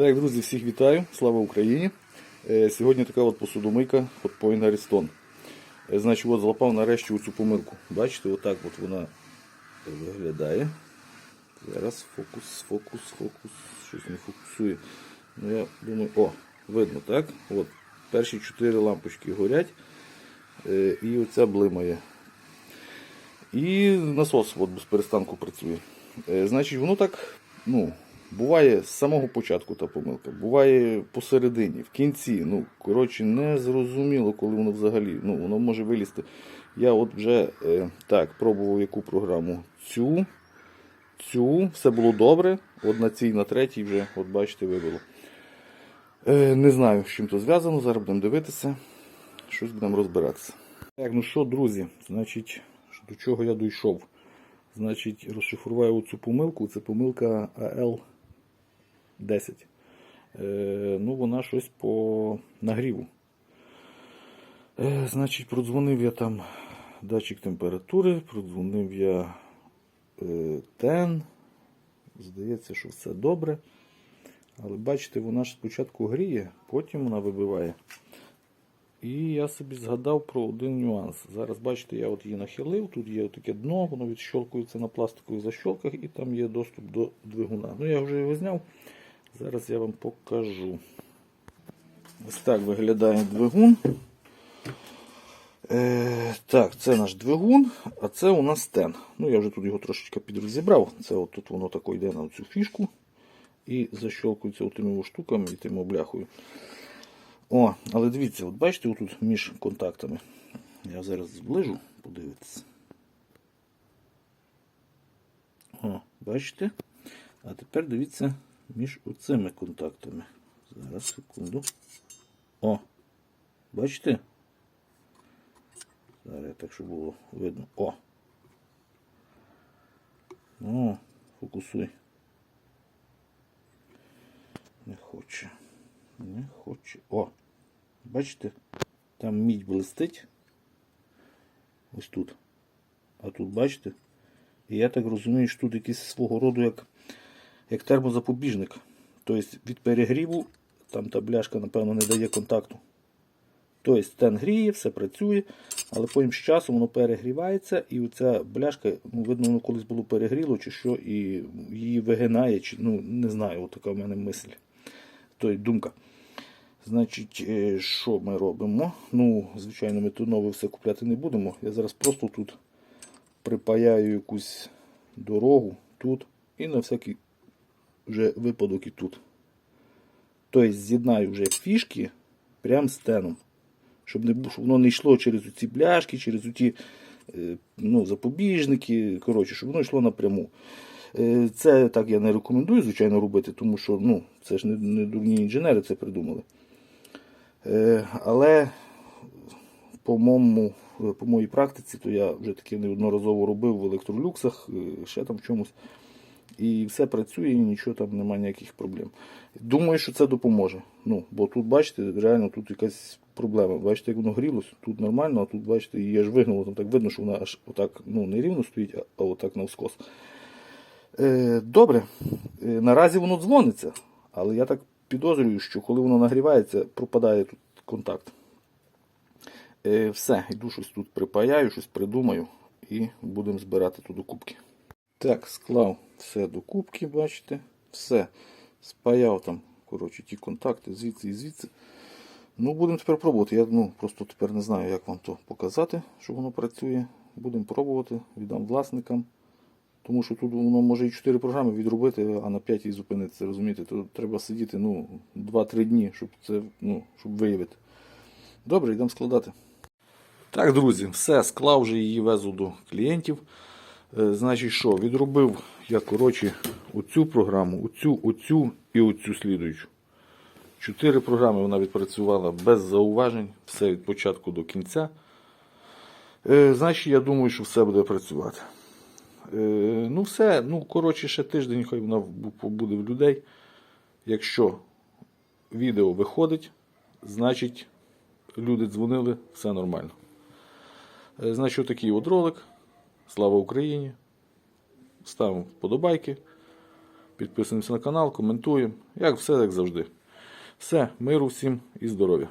Так, друзі, всіх вітаю. Слава Україні. Е, Сьогодні така от посудомийка Hotpoint Ariston. Е, Значить, от злапав нарешті оцю помилку. Бачите, отак от вона виглядає. Зараз фокус, фокус, фокус. Щось не фокусує. Ну я думаю, о, видно, так? От, перші чотири лампочки горять. Е, І оця блимає. І насос от, без перестанку працює. Значить, воно так, ну, Буває з самого початку та помилка, буває посередині, в кінці. Ну, коротше, не зрозуміло, коли воно взагалі ну, воно може вилізти. Я от вже е, так пробував яку програму. Цю, цю, все було добре. От на цій, на третій вже, от бачите, вибило. Е, Не знаю, з чим то зв'язано. Зараз будемо дивитися, щось будемо розбиратися. Так, ну що, друзі, значить, до чого я дійшов? Значить, розшифруваю цю помилку. Це помилка AL. 10. Е, ну, вона щось по нагріву. Е, значить, продзвонив я там датчик температури, продзвонив я е, тен. Здається, що все добре. Але бачите, вона ж спочатку гріє, потім вона вибиває. І я собі згадав про один нюанс. Зараз, бачите, я от її нахилив, тут є таке дно, воно відщолкується на пластикових защолках і там є доступ до двигуна. Ну, я вже його зняв. Зараз я вам покажу. Ось так виглядає двигун. Е, так, це наш двигун, а це у нас стен. Ну, я вже тут його трошечки підрозібрав. Це от тут воно тако йде на цю фішку і защолкується тими штуками і тим обляхою. О, але дивіться, от бачите, отут між контактами. Я зараз зближу, подивитися. О, бачите? А тепер дивіться між оцими контактами. Зараз, секунду. О, бачите? Зараз так, щоб було видно. О! О, фокусуй. Не хоче. Не хоче. О! Бачите? Там мідь блистить. Ось тут. А тут бачите? І я так розумію, що тут якийсь свого роду як, як термозапобіжник. Тобто від перегріву там та бляшка, напевно, не дає контакту. Тобто стен гріє, все працює, але потім з часом воно перегрівається, і оця бляшка, ну, видно, воно колись було перегріло, чи що, і її вигинає, чи ну, не знаю, така в мене мисль. Тобто думка. Значить, е, що ми робимо? Ну, звичайно, ми тут нове все купляти не будемо. Я зараз просто тут припаяю якусь дорогу тут і на всякий вже випадок і тут. Тобто з'єднаю вже фішки прямо з теном. Щоб, не, щоб воно не йшло через ці бляшки, через ці е, ну, запобіжники. Коротше, щоб воно йшло напряму. Е, Це так я не рекомендую, звичайно, робити, тому що ну, це ж не, не дурні інженери це придумали. Е, Але по, моєму, по моїй практиці, то я вже таки неодноразово робив в електролюксах, ще там в чомусь. І все працює, і нічого там немає ніяких проблем. Думаю, що це допоможе. Ну, бо тут, бачите, реально тут якась проблема. Бачите, як воно грілося, тут нормально, а тут, бачите, її аж вигнуло, там так видно, що вона аж отак ну, не рівно стоїть, а, отак навскос. Е, добре, е, наразі воно дзвониться, але я так підозрюю, що коли воно нагрівається, пропадає тут контакт. Е, все, йду щось тут припаяю, щось придумаю і будемо збирати тут докупки. Так, склав все до кубки, бачите, все. Спаяв там, коротше, ті контакти звідси і звідси. Ну, будемо тепер пробувати. Я ну, просто тепер не знаю, як вам то показати, що воно працює. Будемо пробувати, віддам власникам. Тому що тут воно може і 4 програми відробити, а на 5 і зупинитися, розумієте? То треба сидіти ну, 2-3 дні, щоб це ну, щоб виявити. Добре, йдемо складати. Так, друзі, все, склав вже її везу до клієнтів. Е, Значить, що, відробив я, коротше, оцю програму, оцю, оцю і оцю слідуючу. Чотири програми вона відпрацювала без зауважень, все від початку до кінця. Е, Значить, я думаю, що все буде працювати. Е, Ну, все, ну, коротше, ще тиждень, хай вона побуде в людей. Якщо відео виходить, значить люди дзвонили, все нормально. Значить, такий от ролик. Слава Україні! Ставимо вподобайки, Підписуємося на канал, коментуємо. Як все, як завжди. Все, миру всім і здоров'я.